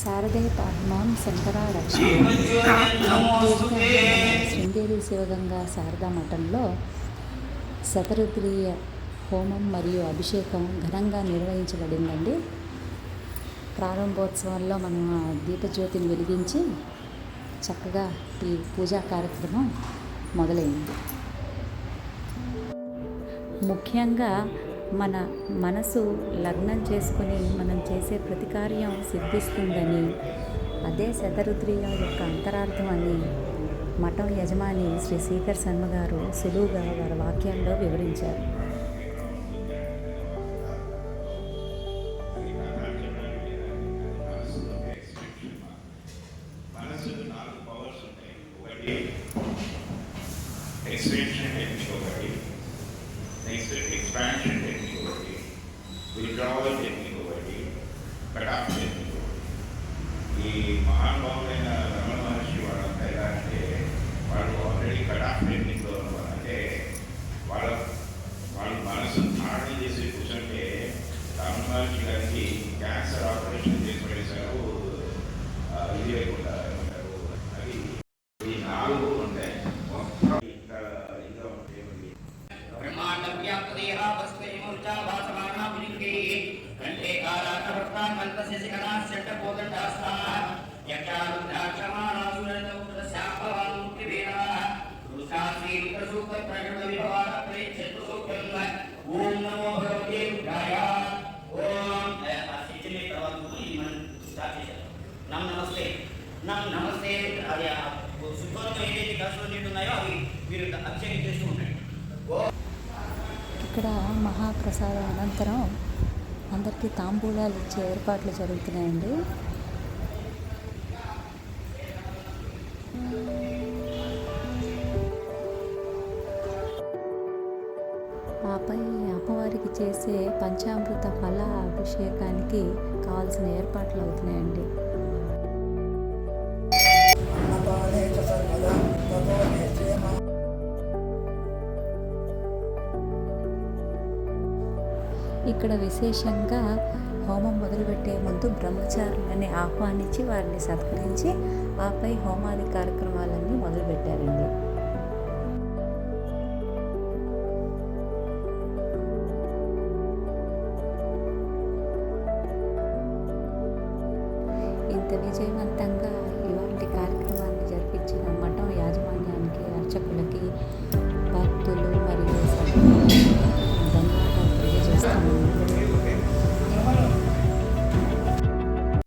శారదే పాహ్మాం లక్ష్మి శృంగేరి శివగంగా శారదా మఠంలో శతరుద్రీయ హోమం మరియు అభిషేకం ఘనంగా నిర్వహించబడిందండి. ప్రారంభోత్సవాల్లో మనం దీపజ్యోతిని వెలిగించి చక్కగా ఈ పూజా కార్యక్రమం మొదలైంది. ముఖ్యంగా మన మనసు లగ్నం చేసుకొని మనం చేసే ప్రతి కార్యం సిద్ధిస్తుందని అదే శతరుద్రియ యొక్క అంతరార్థం అని మఠం యజమాని శ్రీ శ్రీకర్ శర్మ గారు సులువుగా వారి వాక్యాల్లో వివరించారు. Extension ఒకటి నెక్స్ట్ ఎక్స్పాన్షన్ టెక్నిక్ ఒకటి విత్డ్రావల్ టెక్నిక్ ఒకటి కటాఫ్ టెక్నిక్ ఒకటి ఈ మహానుభావులైన రమణ మహర్షి వాళ్ళంతా ఎలా అంటే వాళ్ళు ఆల్రెడీ కటాఫ్ టెక్నిక్లో ఉన్నారు అంటే వాళ్ళ వాళ్ళ మనసు ధారణ చేసి కూర్చుంటే రమణ మహర్షి గారికి క్యాన్సర్ ఆపరేషన్ చేసి పడేశారు ఆ, ఇది లేకుండా ఓం నమో భగవతే రుద్రాయ ఓం ఆ తర్వాత ఈ మనం స్టార్ట్ చేశారు నమ్ నమస్తే నమ్ నమస్తే అది ఆ ఏదైతే కష్టం ఉన్నాయో అవి మీరు అభిషేకం చేస్తూ ఇక్కడ మహాప్రసాదం అనంతరం అందరికీ తాంబూలాలు ఇచ్చే ఏర్పాట్లు జరుగుతున్నాయండి. ఆపై అమ్మవారికి చేసే పంచామృత ఫల అభిషేకానికి కావాల్సిన ఏర్పాట్లు అవుతున్నాయి. ఇక్కడ విశేషంగా హోమం మొదలుపెట్టే ముందు బ్రహ్మచారులని ఆహ్వానించి వారిని సత్కరించి ఆపై హోమాది కార్యక్రమాలన్నీ మొదలుపెట్టారండి. ఇంత విజయవంతంగా